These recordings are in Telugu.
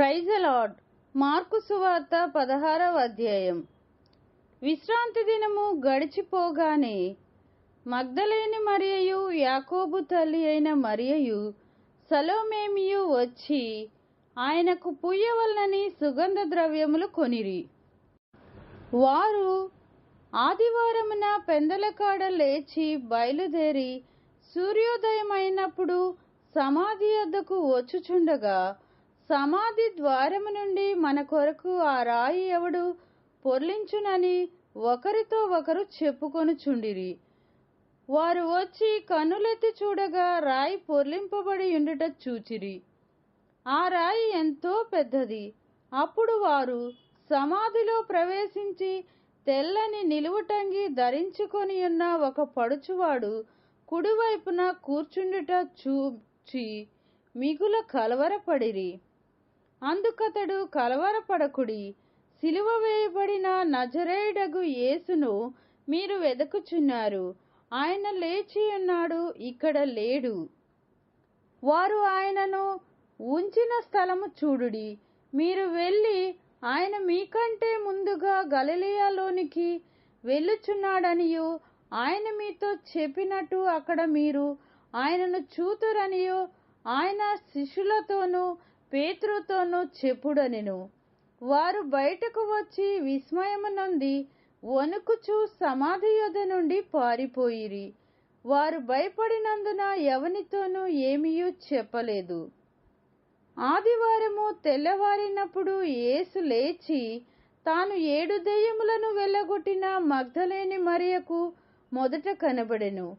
ప్రైజ్ మార్కు సువార్త పదహారవ అధ్యాయం. విశ్రాంతి దినము గడిచిపోగానే మగ్ధలేని మరియయు యాకోబు తల్లి అయిన మరియయు సలోమేమియు వచ్చి ఆయనకు పుయ్యవలనని సుగంధ ద్రవ్యములు కొనిరి. వారు ఆదివారమున పెందలకాడ లేచి బయలుదేరి సూర్యోదయమైనప్పుడు సమాధి వద్దకు వచ్చుచుండగా సమాధి ద్వారము నుండి మన కొరకు ఆ రాయి ఎవడు? పొర్లించునని ఒకరితో ఒకరు చెప్పుకొనుచుండిరి. వారు వచ్చి కన్నులెత్తి చూడగా రాయి పొర్లింపబడి ఉండుట చూచిరి. ఆ రాయి ఎంతో పెద్దది. అప్పుడు వారు సమాధిలో ప్రవేశించి తెల్లని నిలువుటంగి ధరించుకొని ఉన్న ఒక పడుచువాడు కుడివైపున కూర్చుండుట చూచి మిగుల కలవరపడిరి. అందుకతడు కలవరపడకుడి. సిలువ వేయబడిన నజరేయుడగు యేసును మీరు వెదకుచున్నారు. ఆయన లేచి ఉన్నాడు ఇక్కడ లేడు. వారు ఆయనను ఉంచిన స్థలము చూడుడి. మీరు వెళ్ళి ఆయన మీకంటే ముందుగా గలలియాలోనికి వెళ్ళుచున్నాడనియు ఆయన మీతో చెప్పినట్టు అక్కడ మీరు ఆయనను చూతురనియు ఆయన శిష్యులతోనూ పేతురుతోనూ చెప్పుడనెను. వారు బయటకు వచ్చి విస్మయమునంది వణుకుచూ సమాధి యొద్ద నుండి పారిపోయిరి. వారు భయపడినందున ఎవనితోనూ ఏమీయూ చెప్పలేదు. ఆదివారము తెల్లవారినప్పుడు యేసు లేచి తాను ఏడు దెయ్యములను వెళ్ళగొట్టిన మగ్ధలేని మరియకు మొదట కనబడెను.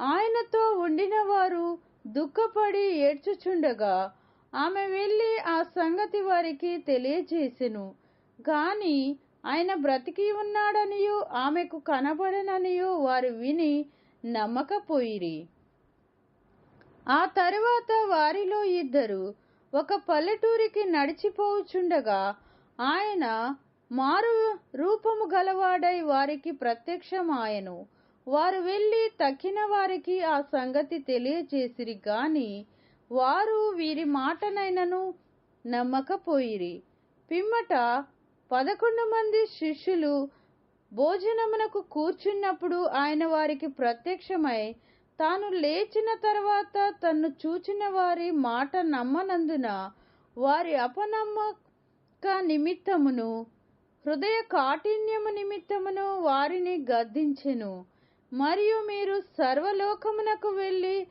ఆయనతో ఉండిన వారు దుఃఖపడి ఏడ్చుచుండగా ఆమె వెళ్ళి ఆ సంగతి వారికి తెలియజేసెను. గాని ఆయన బ్రతికి ఉన్నాడనియు ఆమెకు కనబడననియు వారు విని నమ్మకపోయిరి. ఆ తరువాత వారిలో ఇద్దరు ఒక పల్లెటూరికి నడిచిపోవుచుండగా ఆయన మారు రూపము గలవాడై వారికి ప్రత్యక్షమాయను. వారు వెళ్ళి తక్కిన వారికి ఆ సంగతి తెలియజేసిరి గాని వారు వీరి మాటనైనను నమ్మకపోయిరి. పిమ్మట పదకొండు మంది శిష్యులు భోజనమునకు కూర్చున్నప్పుడు ఆయన వారికి ప్రత్యక్షమై తాను లేచిన తర్వాత తన్ను చూచిన వారి మాట నమ్మనందున వారి అపనమ్మక నిమిత్తమును హృదయ కాఠిన్యము నిమిత్తమును వారిని గద్దించెను. మరియు మీరు సర్వలోకమునకు వెళ్ళి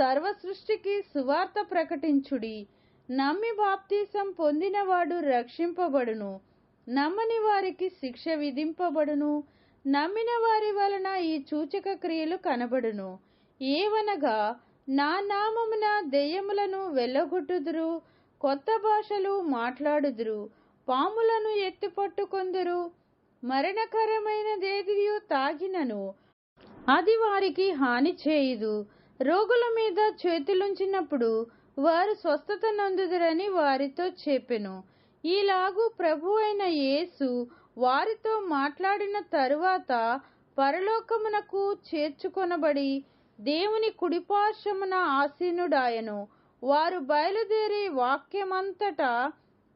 సర్వ సృష్టికి సువార్త ప్రకటించుడి. నమ్మి బాప్తీసం పొందినవాడు రక్షింపబడును. నమ్మని వారికి శిక్ష విధింపబడును. నమ్మిన వారి వలన ఈ సూచక క్రియలు కనబడును. ఏవనగా నా నామమున దెయ్యములను వెళ్ళగొట్టుదురు కొత్త భాషలు మాట్లాడుదురు పాములను ఎత్తిపట్టుకొందురు మరణకరమైనదేదియు తాగినను. అది వారికి హాని చేయదు. రోగుల మీద చేతులుంచినప్పుడు వారు స్వస్థత నందుదురని వారితో చెప్పెను. ఈలాగు ప్రభు అయిన యేసు వారితో మాట్లాడిన తరువాత పరలోకమునకు చేర్చుకొనబడి దేవుని కుడిపార్శ్వమున ఆసీనుడాయను. వారు బయలుదేరి వాక్యమంతటా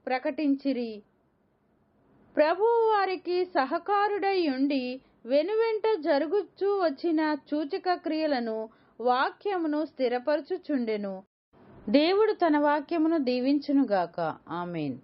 ప్రకటించిరి. ప్రభువు వారికి సహకారుడై ఉండి వెనువెంట జరుగుచూ వచ్చిన సూచక క్రియలను వాక్యమును స్థిరపరచుచుండెను. దేవుడు తన వాక్యమును దీవించునుగాక. ఆమెన్.